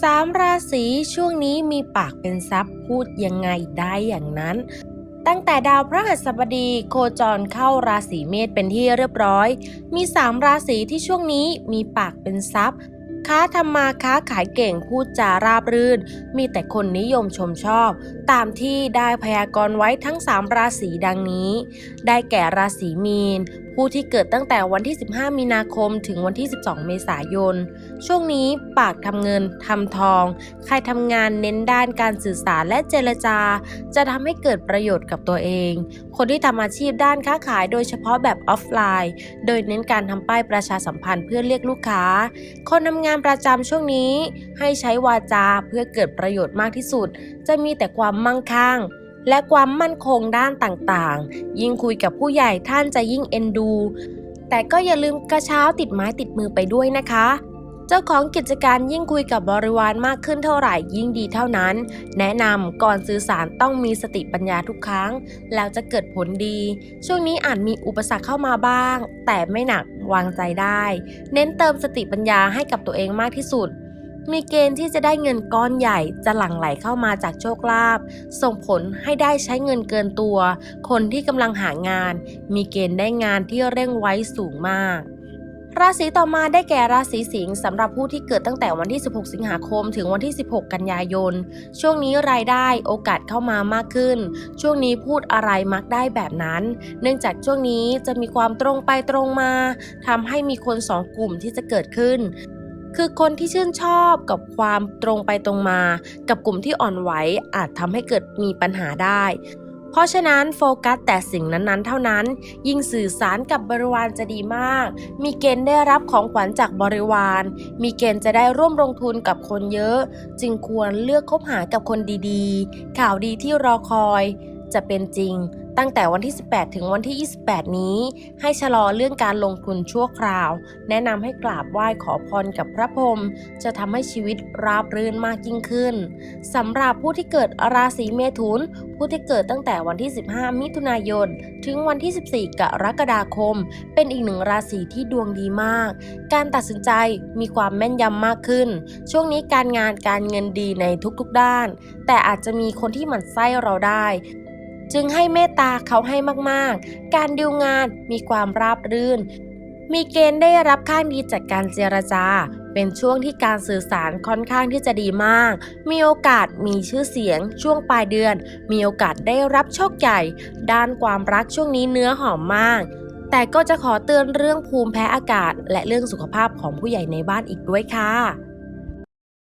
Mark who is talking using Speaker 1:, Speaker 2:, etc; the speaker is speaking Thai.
Speaker 1: สามราศีช่วงนี้มีปากเป็นซับพูดยังไงได้อย่างนั้น ตั้งแต่ดาวพระหัสบดีโคจรเข้าราศีเมษเป็นที่เรียบร้อย มีสามราศีที่ช่วงนี้มีปากเป็นซับ ค้าทำมาค้าขายเก่งพูดจาราบรื่น มีแต่คนนิยมชมชอบ ตามที่ได้พยากรณ์ไว้ทั้ง 3 ราศีดังนี้ ได้แก่ราศีมีน ผู้ที่เกิดตั้งแต่วันที่ 15 มีนาคมถึงวันที่ 12 เมษายน ช่วงนี้ปากทำเงินทำทอง ใครทำงานเน้นด้านการสื่อสารและเจรจา จะทำให้เกิดประโยชน์กับตัวเอง คนที่ทำอาชีพด้านค้าขายโดยเฉพาะแบบออฟไลน์ โดยเน้นการทำป้ายประชาสัมพันธ์เพื่อเรียกลูกค้า คนทำงานานประจำช่วงนี้ ให้ใช้วาจาเพื่อเกิดประโยชน์มากที่สุด จะมีแต่ความมั่งคั่ง และความมั่นคงด้านต่างๆ ยิ่งคุยกับผู้ใหญ่ท่านจะยิ่งเอ็นดู แต่ก็อย่าลืมกระเช้าติดไม้ติดมือไปด้วยนะคะ เจ้าของกิจการยิ่งคุยกับบริวารมากขึ้นเท่าไหร่ยิ่งดีเท่านั้น แนะนำก่อนสื่อสารต้องมีสติปัญญาทุกครั้ง แล้วจะเกิดผลดี ช่วงนี้อาจมีอุปสรรคเข้ามาบ้าง แต่ไม่หนัก วางใจได้ เน้นเติมสติปัญญาให้กับตัวเองมากที่สุด มีเกณฑ์ที่จะได้เงินก้อนใหญ่จะหลั่งไหลเข้ามาจากโชคลาภส่งผลให้ได้ใช้เงินเกินตัว คนที่กำลังหางาน มีเกณฑ์ได้งานที่เร่งไว้สูงมาก ราศีต่อมาได้แก่ราศีสิงห์สำหรับผู้ที่เกิดตั้งแต่วันที่ 16 สิงหาคม ถึงวันที่ 16 กันยายน ช่วงนี้รายได้โอกาสเข้ามามากขึ้น ช่วงนี้พูดอะไรมักได้แบบนั้น เนื่องจากช่วงนี้จะมีความตรงไปตรงมาทำให้มีคนสองกลุ่มที่จะเกิดขึ้นคือคนที่ชื่นชอบกับความตรงไปตรงมา กับกลุ่มที่อ่อนไหวอาจทำให้เกิดมีปัญหาได้ เพราะฉะนั้นโฟกัสแต่สิ่งนั้นๆ เท่านั้น ยิ่งสื่อสารกับบริวารจะดีมาก มีเกณฑ์ได้รับของขวัญจากบริวาร มีเกณฑ์จะได้ร่วมลงทุนกับคนเยอะ จึงควรเลือกคบหากับคนดีๆ ข่าวดีที่รอคอย จะเป็นจริง ตั้งแต่วันที่ 18 ถึงวันที่ 28 นี้ ให้ชะลอเรื่องการลงทุนชั่วคราว แนะนำให้กราบไหว้ขอพรกับพระพรหมจะทำให้ชีวิตราบรื่นมากยิ่งขึ้นสำหรับผู้ที่เกิดราศีเมถุน ผู้ที่เกิดตั้งแต่วันที่ 15 มิถุนายน ถึงวันที่ 14 กรกฎาคม เป็นอีกหนึ่งราศีที่ดวงดีมาก การตัดสินใจมีความแม่นยำมากขึ้น ช่วงนี้การงานการเงินดีในทุกๆด้าน แต่อาจจะมีคนที่หมั่นไส้เราได้ จึงให้เมตตาเขาให้มากๆ การดิวงานมีความราบรื่น มีเกณฑ์ได้รับข้างดีจากการเจรจา เป็นช่วงที่การสื่อสารค่อนข้างที่จะดีมาก มีโอกาสมีชื่อเสียง ช่วงปลายเดือน มีโอกาสได้รับโชคใหญ่ ด้านความรักช่วงนี้เนื้อหอมมาก แต่ก็จะขอเตือนเรื่องภูมิแพ้อากาศ และเรื่องสุขภาพของผู้ใหญ่ในบ้านอีกด้วยค่ะ